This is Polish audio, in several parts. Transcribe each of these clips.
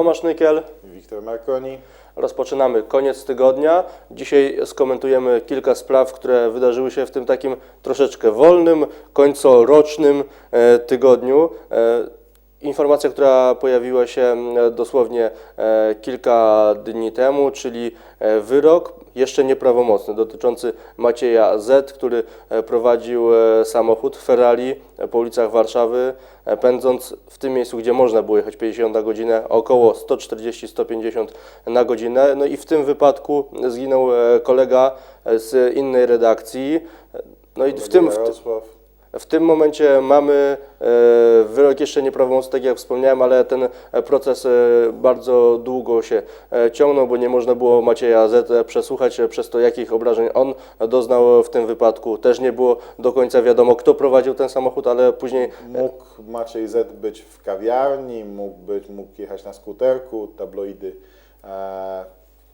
Tomasz Nykiel. Wiktor Marconi. Rozpoczynamy koniec tygodnia. Dzisiaj skomentujemy kilka spraw, które wydarzyły się w tym takim troszeczkę wolnym, końcorocznym e, tygodniu. Informacja, która pojawiła się m, dosłownie e, kilka dni temu, czyli e, wyrok jeszcze nieprawomocny dotyczący Macieja Z, który e, prowadził samochód Ferrari po ulicach Warszawy, pędząc w tym miejscu, gdzie można było jechać 50 na godzinę, około 140-150 na godzinę. No i w tym wypadku zginął kolega z innej redakcji. No i w tym, w. w tym momencie mamy e, wyrok jeszcze nieprawomocny, tak jak wspomniałem, ale ten e, proces e, bardzo długo się ciągnął, bo nie można było Macieja Z przesłuchać przez to, jakich obrażeń on doznał w tym wypadku. Też nie było do końca wiadomo, kto prowadził ten samochód, ale później Mógł Maciej Z być w kawiarni, mógł, być, mógł jechać na skuterku, tabloidy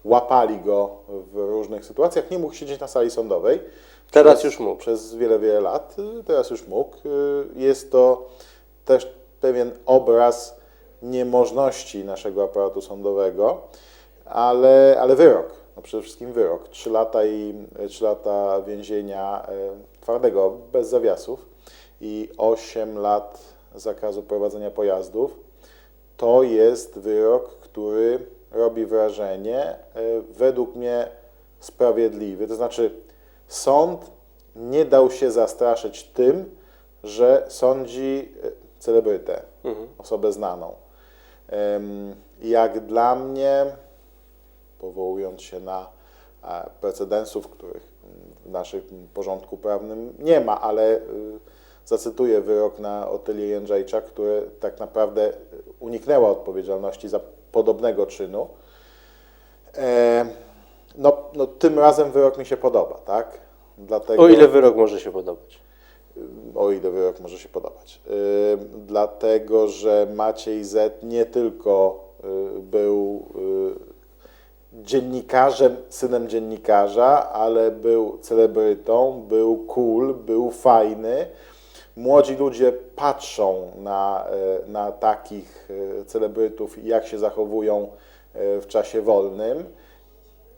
łapali go w różnych sytuacjach. Nie mógł siedzieć na sali sądowej. Teraz już mógł. Przez wiele, wiele lat. Y, Teraz już mógł. Y, Jest to też pewien obraz niemożności naszego aparatu sądowego, ale, ale wyrok. No przede wszystkim wyrok. Trzy lata i trzy lata więzienia twardego, bez zawiasów i 8 lat zakazu prowadzenia pojazdów. To jest wyrok, który robi wrażenie, według mnie sprawiedliwy. To znaczy, sąd nie dał się zastraszyć tym, że sądzi e, celebrytę, osobę znaną. Jak dla mnie, powołując się na e, precedensów, których w naszym porządku prawnym nie ma, ale y, zacytuję wyrok na Otylię Jędrzejczak, które tak naprawdę uniknęła odpowiedzialności za podobnego czynu. No, no tym razem wyrok mi się podoba, tak? Dlatego, o ile wyrok może się podobać. o ile wyrok może się podobać. Y, Dlatego, że Maciej Z nie tylko y, był y, dziennikarzem, synem dziennikarza, ale był celebrytą, był cool, był fajny. Młodzi ludzie patrzą na, y, na takich y, celebrytów, jak się zachowują y, w czasie wolnym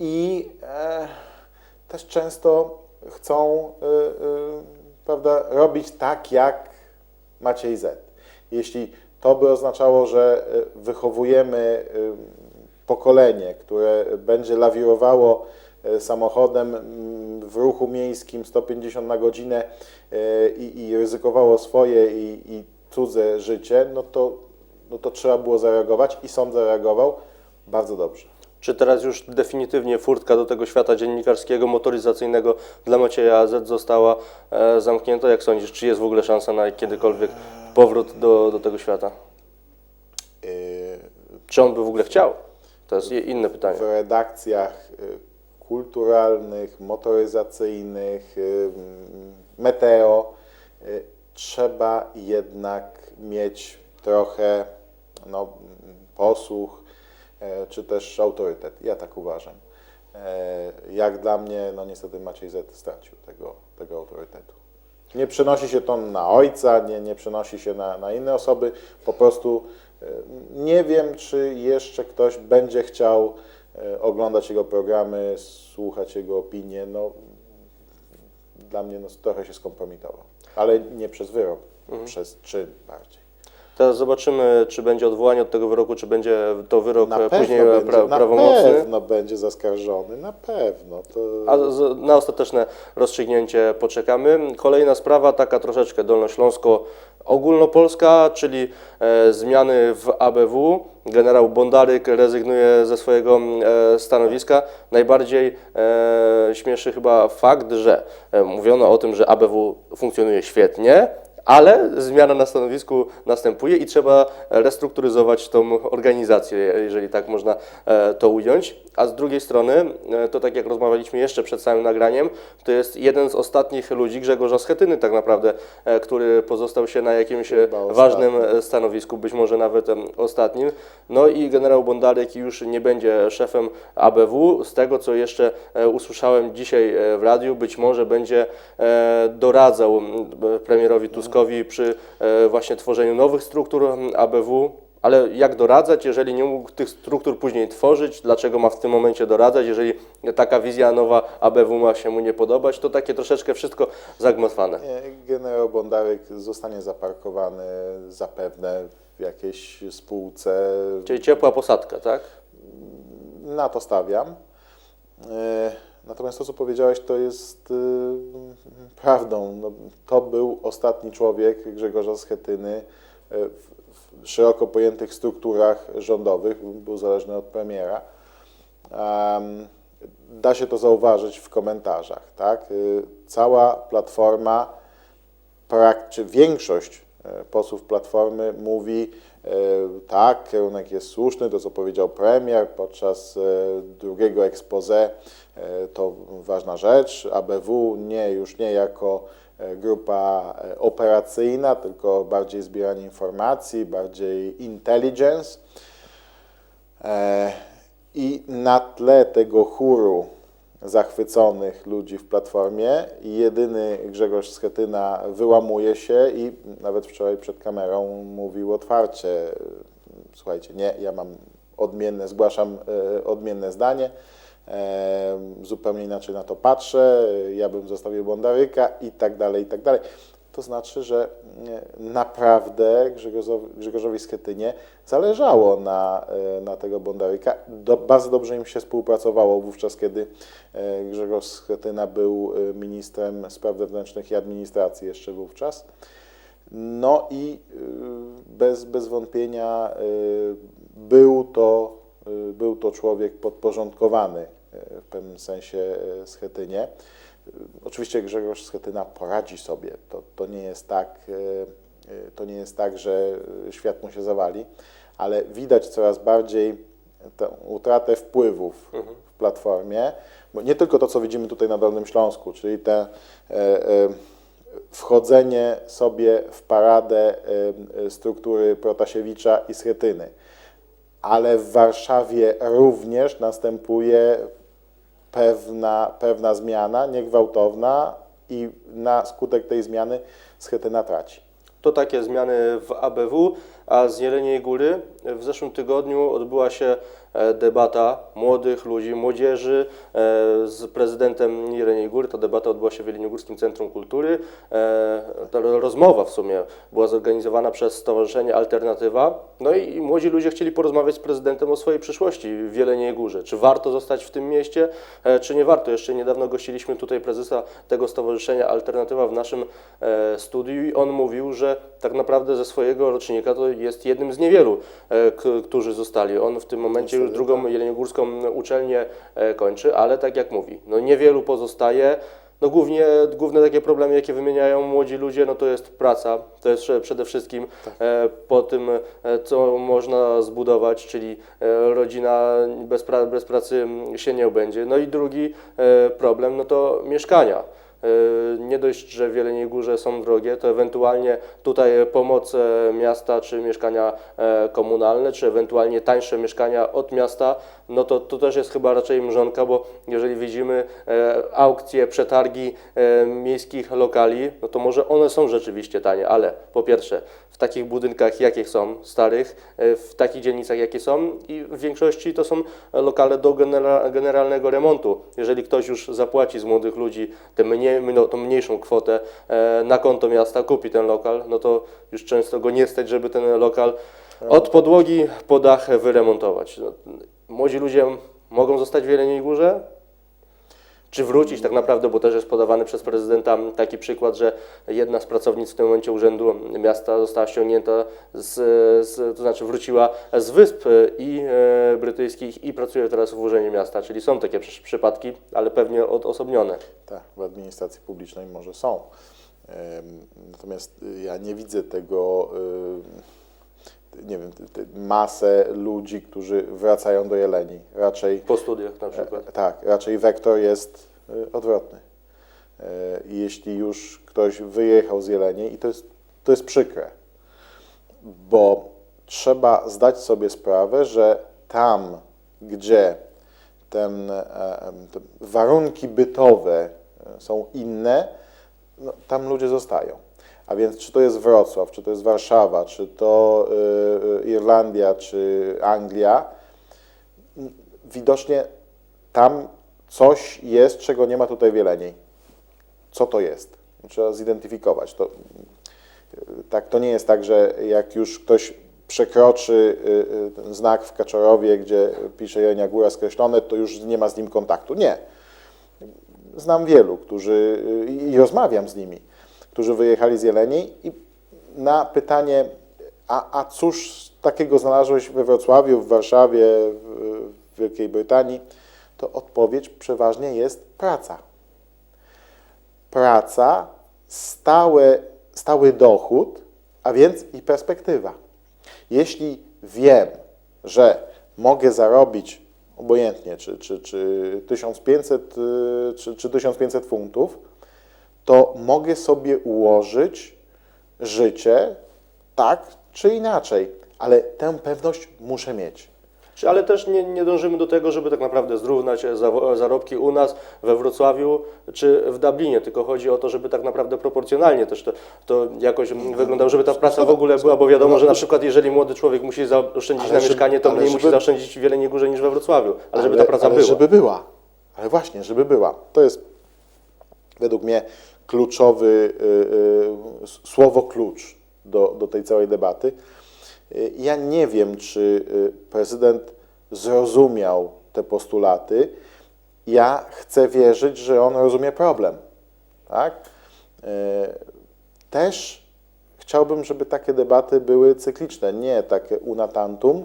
i e, też często chcą y, y, prawda, robić tak jak Maciej Z. Jeśli to by oznaczało, że y, wychowujemy pokolenie, które będzie lawirowało samochodem w ruchu miejskim 150 na godzinę i, i ryzykowało swoje i, i cudze życie, no to, no to trzeba było zareagować i sąd zareagował bardzo dobrze. Czy teraz już definitywnie furtka do tego świata dziennikarskiego, motoryzacyjnego dla Macieja Z została e, zamknięta? Jak sądzisz, czy jest w ogóle szansa na kiedykolwiek powrót do, do tego świata? Y, Czy on by w ogóle chciał? To jest je- inne pytanie. w redakcjach y, kulturalnych, motoryzacyjnych, y, mm, meteo y, trzeba jednak mieć trochę no, mm, posłuch czy też autorytet. Ja tak uważam. E, Jak dla mnie, no niestety Maciej Z stracił tego, tego autorytetu. Nie przenosi się to na ojca, nie, nie przenosi się na, na inne osoby. Po prostu e, nie wiem, czy jeszcze ktoś będzie chciał e, oglądać jego programy, słuchać jego opinie. No, dla mnie no, trochę się skompromitował. Ale nie przez wyrok, przez czyn bardziej. Teraz zobaczymy, czy będzie odwołanie od tego wyroku, czy będzie to wyrok Na e, później będzie, pra, na prawomocny. pewno będzie zaskarżony, na pewno. To... A z, na ostateczne rozstrzygnięcie poczekamy. Kolejna sprawa, taka troszeczkę dolnośląsko ogólnopolska, czyli e, zmiany w ABW. Generał Bondaryk rezygnuje ze swojego e, stanowiska. Najbardziej e, śmieszy chyba fakt, że e, mówiono o tym, że ABW funkcjonuje świetnie, ale zmiana na stanowisku następuje i trzeba restrukturyzować tą organizację, jeżeli tak można e, to ująć. A z drugiej strony, e, to tak jak rozmawialiśmy jeszcze przed samym nagraniem, to jest jeden z ostatnich ludzi, Grzegorza Schetyny tak naprawdę, e, który pozostał się na jakimś ważnym stanowisku, być może nawet ostatnim. No i generał Bondarek już nie będzie szefem ABW. Z tego, co jeszcze usłyszałem dzisiaj w radiu, być może będzie doradzał premierowi Tuskowi przy e, właśnie tworzeniu nowych struktur ABW. Ale jak doradzać, jeżeli nie mógł tych struktur później tworzyć? Dlaczego ma w tym momencie doradzać, jeżeli taka wizja nowa ABW ma się mu nie podobać? To takie troszeczkę wszystko zagmatwane. Generał Bondarek zostanie zaparkowany zapewne w jakiejś spółce. Czyli ciepła posadka, tak? Na to stawiam. Natomiast to, co powiedziałeś, to jest y, prawdą. No, to był ostatni człowiek Grzegorza Schetyny e, w, w szeroko pojętych strukturach rządowych, był zależny od premiera. Em, da się to zauważyć w komentarzach. Tak? Y, Cała platforma, prak, czy większość posłów Platformy mówi, e, tak, kierunek jest słuszny, to co powiedział premier podczas e, drugiego expose, e, to ważna rzecz. ABW nie, już nie jako e, grupa e, operacyjna, tylko bardziej zbieranie informacji, bardziej intelligence. E, I na tle tego chóru zachwyconych ludzi w Platformie jedyny Grzegorz Schetyna wyłamuje się i nawet wczoraj przed kamerą mówił otwarcie, słuchajcie, nie, ja mam odmienne, zgłaszam e, odmienne zdanie, e, zupełnie inaczej na to patrzę, ja bym zostawił Bondaryka i tak dalej, i tak dalej. To znaczy, że e, naprawdę Grzegorzowi, Grzegorzowi Schetynie zależało na, e, na tego Bondaryka. Do, bardzo dobrze im się współpracowało wówczas, kiedy e, Grzegorz Schetyna był e, ministrem spraw wewnętrznych i administracji jeszcze wówczas. No i bez, bez wątpienia był to, był to człowiek podporządkowany w pewnym sensie Schetynie. Oczywiście Grzegorz Schetyna poradzi sobie. To, to, nie jest tak, y, y, to nie jest tak, że y, świat mu się zawali, ale widać coraz bardziej tę utratę wpływów w Platformie, bo nie tylko to, co widzimy tutaj na Dolnym Śląsku, czyli te e, e, wchodzenie sobie w paradę e, e, struktury Protasiewicza i Schetyny, ale w Warszawie również następuje pewna, pewna zmiana, niegwałtowna i na skutek tej zmiany Schetyna traci. To takie zmiany w ABW, a z Jeleniej Góry w zeszłym tygodniu odbyła się debata młodych ludzi, młodzieży e, z prezydentem Jeleniej Góry. Ta debata odbyła się w Jeleniogórskim Centrum Kultury. E, Ta rozmowa w sumie była zorganizowana przez Stowarzyszenie Alternatywa. No i młodzi ludzie chcieli porozmawiać z prezydentem o swojej przyszłości w Jeleniej Górze. Czy warto zostać w tym mieście, e, czy nie warto? Jeszcze niedawno gościliśmy tutaj prezesa tego Stowarzyszenia Alternatywa w naszym e, studiu i on mówił, że tak naprawdę ze swojego rocznika to jest jednym z niewielu, e, którzy zostali. On w tym momencie już drugą jeleniogórską uczelnię e, kończy, ale tak jak mówi, no niewielu pozostaje. No głównie, główne takie problemy, jakie wymieniają młodzi ludzie, no to jest praca, to jest prze- przede wszystkim e, po tym, e, co można zbudować, czyli rodzina bez, pra, bez pracy mm, się nie obędzie. No i drugi problem, no to mieszkania. E, Nie dość, że w Jeleniej Górze są drogie, to ewentualnie tutaj pomoc miasta, czy mieszkania e, komunalne, czy ewentualnie tańsze mieszkania od miasta, no to to też jest chyba raczej mrzonka, bo jeżeli widzimy e, aukcje, przetargi e, miejskich lokali, no to może one są rzeczywiście tanie, ale po pierwsze w takich budynkach, jakie są, starych, e, w takich dzielnicach, jakie są i w większości to są lokale do genera generalnego remontu. Jeżeli ktoś już zapłaci z młodych ludzi tę mniej, no, mniejszą kwotę na konto miasta, kupi ten lokal, no to już często go nie stać, żeby ten lokal od podłogi po dach wyremontować. No, młodzi ludzie mogą zostać w Jeleniej Górze? Czy wrócić tak naprawdę, bo też jest podawany przez prezydenta taki przykład, że jedna z pracownic w tym momencie Urzędu Miasta została ściągnięta, z, z, to znaczy wróciła z wysp i e, brytyjskich i pracuje teraz w Urzędzie Miasta, czyli są takie przy, przypadki, ale pewnie odosobnione. Tak, w administracji publicznej może są. Natomiast ja nie widzę tego, nie wiem, masę ludzi, którzy wracają do Jeleni. Raczej, Po studiach na przykład. e, tak, raczej wektor jest y, odwrotny. E, Jeśli już ktoś wyjechał z Jeleni, i to jest, to jest przykre, bo trzeba zdać sobie sprawę, że tam, gdzie ten, e, te warunki bytowe e, są inne, no, tam ludzie zostają. A więc czy to jest Wrocław, czy to jest Warszawa, czy to y, y, Irlandia, czy Anglia, widocznie tam coś jest, czego nie ma tutaj w. Co to jest? Trzeba zidentyfikować. To, y, tak, to nie jest tak, że jak już ktoś przekroczy znak w Kaczorowie, gdzie pisze Jelenia Góra skreślone, to już nie ma z nim kontaktu. Nie. Znam wielu, którzy i rozmawiam z nimi, którzy wyjechali z Jeleniej i na pytanie, a, a cóż takiego znalazłeś we Wrocławiu, w Warszawie, w, w Wielkiej Brytanii, to odpowiedź przeważnie jest praca. Praca, stałe, stały dochód, a więc i perspektywa. Jeśli wiem, że mogę zarobić obojętnie, czy, czy, czy 1500, y, czy, czy 1500 funtów, to mogę sobie ułożyć życie tak czy inaczej, ale tę pewność muszę mieć. Czy- Ale też nie, nie dążymy do tego, żeby tak naprawdę zrównać zawo- zarobki u nas we Wrocławiu czy w Dublinie, tylko chodzi o to, żeby tak naprawdę proporcjonalnie też to, to jakoś wyglądało, żeby ta praca w ogóle była, bo wiadomo, że na przykład jeżeli młody człowiek musi zaoszczędzić Ale na mieszkanie, to ale mniej żeby- musi zaoszczędzić w Jeleniej Górze niż we Wrocławiu, ale żeby ta praca ale była. żeby była. Ale właśnie, żeby była. To jest według mnie kluczowy y, y, słowo klucz do, do tej całej debaty. Y, Ja nie wiem, czy prezydent zrozumiał te postulaty. Ja chcę wierzyć, że on rozumie problem. Tak? Też chciałbym, żeby takie debaty były cykliczne, nie takie una tantum,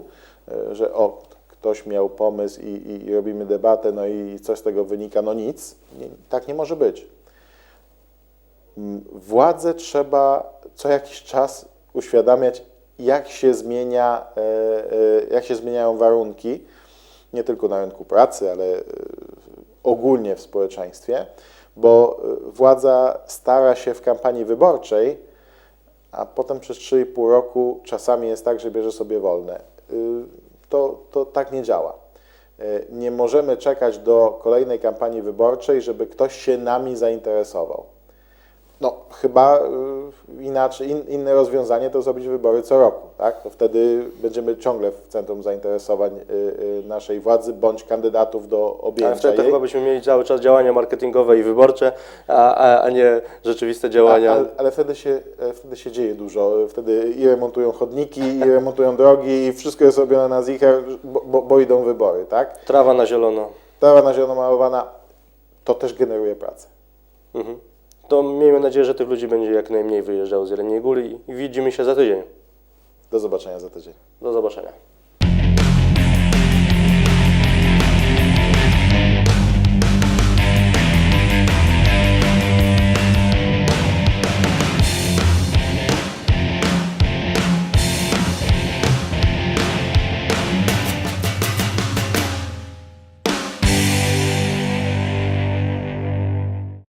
y, że o, ktoś miał pomysł i, i robimy debatę, no i coś z tego wynika, no nic. Nie, tak nie może być. Władze trzeba co jakiś czas uświadamiać, jak się zmienia, e, e, jak się zmieniają warunki, nie tylko na rynku pracy, ale e, ogólnie w społeczeństwie, bo władza stara się w kampanii wyborczej, a potem przez 3,5 roku czasami jest tak, że bierze sobie wolne. To, to tak nie działa. Nie możemy czekać do kolejnej kampanii wyborczej, żeby ktoś się nami zainteresował. No, chyba y, inaczej, in, inne rozwiązanie to zrobić wybory co roku, tak? To wtedy będziemy ciągle w centrum zainteresowań y, y, naszej władzy bądź kandydatów do Ale objęcia wtedy jej. chyba byśmy mieli cały czas działania marketingowe i wyborcze, a, a, a nie rzeczywiste działania. A, ale, ale wtedy, się, e, wtedy się dzieje dużo. Wtedy i remontują chodniki, i remontują drogi, i wszystko jest robione na zicher, bo, bo, bo idą wybory, tak? Trawa na zielono. Trawa na zielono malowana, to też generuje pracę. Mhm. To miejmy nadzieję, że tych ludzi będzie jak najmniej wyjeżdżało z Jeleniej Góry i widzimy się za tydzień. Do zobaczenia za tydzień. Do zobaczenia.